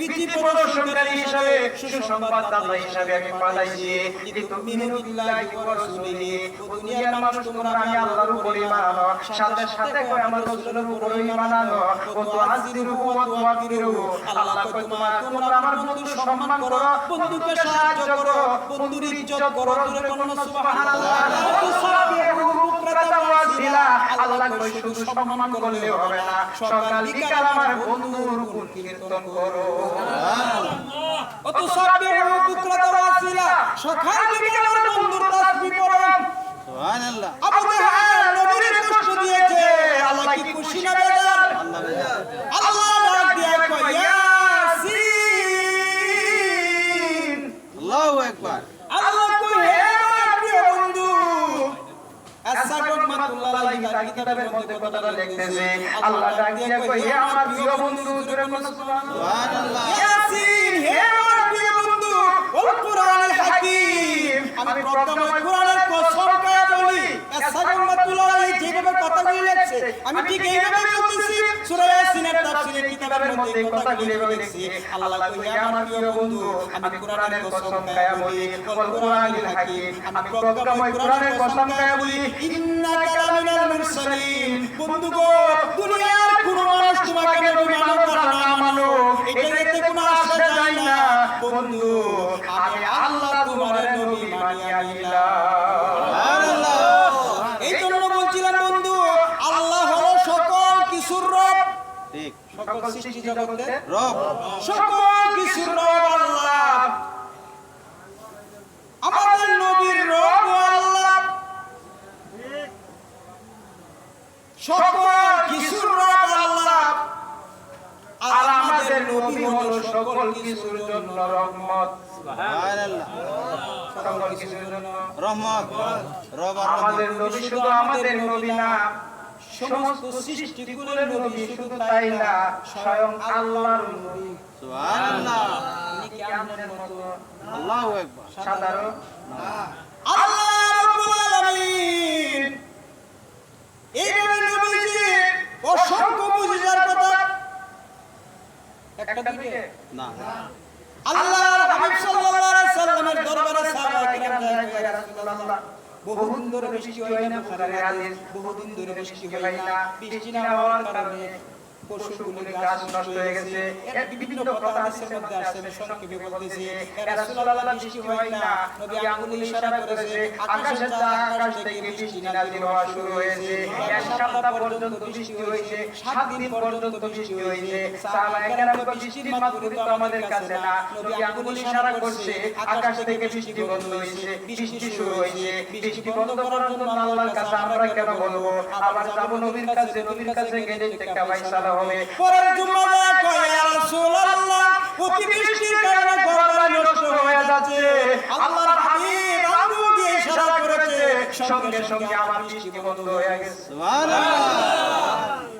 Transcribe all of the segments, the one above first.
বিধি প্রদর্শনকারী হিসাবে সুসংবাদদাতা হিসাবে আমি পাঠাইছি যদি তুমিনু বিল্লাহি ওয়া রাসূলিহি দুনিয়ার মানুষ তোমরা আমি আল্লাহর উপরে মানো সাথে সাথে করে আমার রাসূলের উপরে মানানো ও তুআজিরুহু ওয়া তুআকিরুহু আল্লাহ কয় তোমার তোমরা আমার বন্ধুর সম্মান করো বন্ধুকে সাহায্য করো বন্ধুর ইজ্জত করো বলো সুবহানাল্লাহ ও তুসাবিহু বুকরাতা আল্লাহ কয় শুধু সম্মান করলেও হবে না। সকাল বিকাল আমার বন্ধুর গুণ কীর্তন করো। ও তো সাবিহু বুকরাতা ওয়াসিলা সকাল বিকাল আমার বন্ধুর তাসবিহ পড়ো সুবহানাল্লাহ। আবু জাহাল নবীর কষ্ট দিয়েছে। আল্লাহ কি খুশি না বেজার? আল্লাহ বেজার। কিতাবের মধ্যে কথাটা লিখতেছে আল্লাহ ডাক দিয়ে কই হে আমার প্রিয় বন্ধু জোরে বলো সুবহানাল্লাহ। ইয়াসিন হে আমার প্রিয় বন্ধু ওল কোরআনুল হাকিম। আমি প্রথমে কোরআনের কসম করে বলি আসাগত মাতুল্লাহ আলাইহি যেভাবে কথাগুলি লিখছে আমি ঠিক এইভাবে বলতেছি সূরা ইয়াসিনের তাফসীরের কিতাবের মধ্যে কথাগুলি লিখছি আল্লাহ কই হে আমার প্রিয় বন্ধু আমি কোরআনের কসম খায়া বলি ওল কোরআনুল হাকিম। আমি প্রথমে কোরআনের কসম খায়া বলি ইন্নাকা লামিনাল মুরসালিন বন্ধু দুনিয়ার কোনো মানুষ তোমাকে নবী মানো বা না মানো এটা দেখতে কোনো আশা যায় না। বন্ধু আমি আল্লাহ তোমার নবী মানিয়া নিলাম। এই জন্য বলছিলাম বন্ধু আল্লাহ হলো সকল কিছুর রব। ঠিক। সকল সৃষ্টি জগতে রব। সকল কিছুর রব আল্লাহ আমাদের নবীর রব আল্লাহ সকল কিছুর রব আল্লাহ? আর আমাদের নবী হলো সকল কিছুর জন্য রহমত। সকল কিছুর জন্য রহমত। আমাদের নবী শুধু আমাদের নবী না সমস্ত সৃষ্টিকুলের নবী শুধু তাই না স্বয়ং আল্লাহর নবী। সুবহানাল্লাহ। আল্লাহু আকবার। সাধারণ? আল্লাহ না। আল্লাহর হাবিব সাল্লাল্লাহু আলাইহি সাল্লামের দরবারে সাহাবা কিরাম যায় ইয়া রাসূলুল্লাহ, বহুদিন ধরে বৃষ্টি হয় না বহুদিন ধরে বৃষ্টি হয় না, বৃষ্টি না হওয়ার কারণে পশুগুলি গাছ নষ্ট হয়ে গেছে। এর বিভিন্ন কথা হাদিসের মধ্যে আছে। আমি সংক্ষেপে বলতেছি রাসূলুল্লাহ বৃষ্টি হয় না। নবী আঙ্গুল ইশারা করেছে আকাশের যা আকাশ থেকে বৃষ্টি নাযিল হওয়া শুরু হয়েছে। এক সপ্তাহ পর্যন্ত বৃষ্টি হয়েছে। সাত দিন পর্যন্ত বৃষ্টি হয়েছে। সাহাবায়ে কেরাম বৃষ্টির মাধ্যমে তো আমাদের কাছে না। নবী আঙ্গুল ইশারা করছে আকাশ থেকে বৃষ্টি বন্ধ হয়েছে বৃষ্টি শুরু হয়েছে বৃষ্টি বন্ধ করার জন্য আল্লাহর কাছে আমরা কেন বলব আবার যাব নবীর কাছে নবীর কাছে গেলে হবে পরের জুম্মাতে কয়, ইয়া রাসূলুল্লাহ, অতি বৃষ্টির কারণে ঘরবাড়ি নষ্ট হয়ে যাচ্ছে। আল্লাহর হাবিব আঙ্গুল দিয়ে ইশারা করেছে। সঙ্গে সঙ্গে আমার বৃষ্টি বন্ধ হয়ে গেছে। সুবহানাল্লাহ।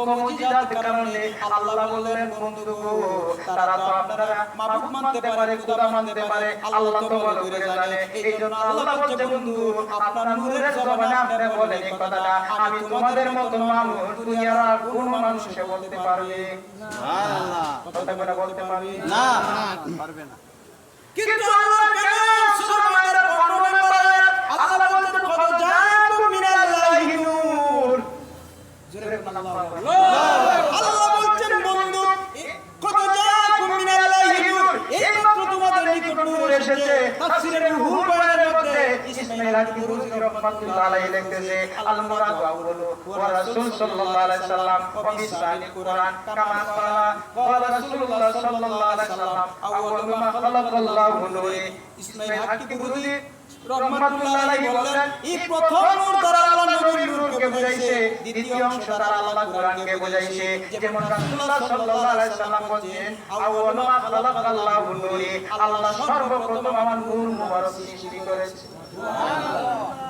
অসংখ্য কারণে আল্লাহ বললেন বন্ধু তারা তো আপনারা মাবুদ মানতে পারে খোদা মানতে পারে আল্লাহ তো ভালো করে জানে। এই জন্য আল্লাহ বলছে বন্ধু আপনার নূরের জবানে আপনি বলেন এই কথাটা। আমি তোমাদের মতো মানুষ দুনিয়ার আর কোন মানুষ বলতে পারবে সুবহানাল্লাহ কথা বলতে পারবে না। পারবে না। কিন্তু আল্লাহ কেন সুবহানের বর্ণনা করেন আল্লাহ বলছেন কত জাকুম মিনাল্লাহি নূর জোরে বলুন আল্লাহু আল্লাহ বলছেন বন্ধু এ- কত জাকুম মিনাল্লাহি নূর এইমাত্র তোমাদের নিকট নূর এসেছে তাফসীরের রুহুল বয়ানের মধ্যে ইসমাইল রুজি রহমাতুল্লাহ আলাইহি লিখতেছে? আল মুরাদু আউয়ালু ওয়া রাসূল সাল্লাল্লাহু আলাইহি সাল্লাম ওয়া বিসানি কুরআন কামা ক্বালা ক্বালা রাসূলুল্লাহ সাল্লাল্লাহু আলাইহি সাল্লাম আউয়ালু মা খালাকাল্লাহু নূরে। ইসমাইল হাক্কি দুরুদি রহমাতুল্লাহি বলেন এই প্রথম নূর দ্বারা আল্লাহ নবীর নূরকে বোঝাইছে দ্বিতীয় অংশ দ্বারা আল্লাহ কোরআনকে বোঝাইছে যেমন রাসূলুল্লাহ সাল্লাল্লাহু আলাইহি সাল্লাম বলেন আউয়ালু মা খালাকাল্লাহু নূরি আল্লাহ সর্বপ্রথম আমার নূর মুবারক সৃষ্টি করেছে। সুবহানাল্লাহ।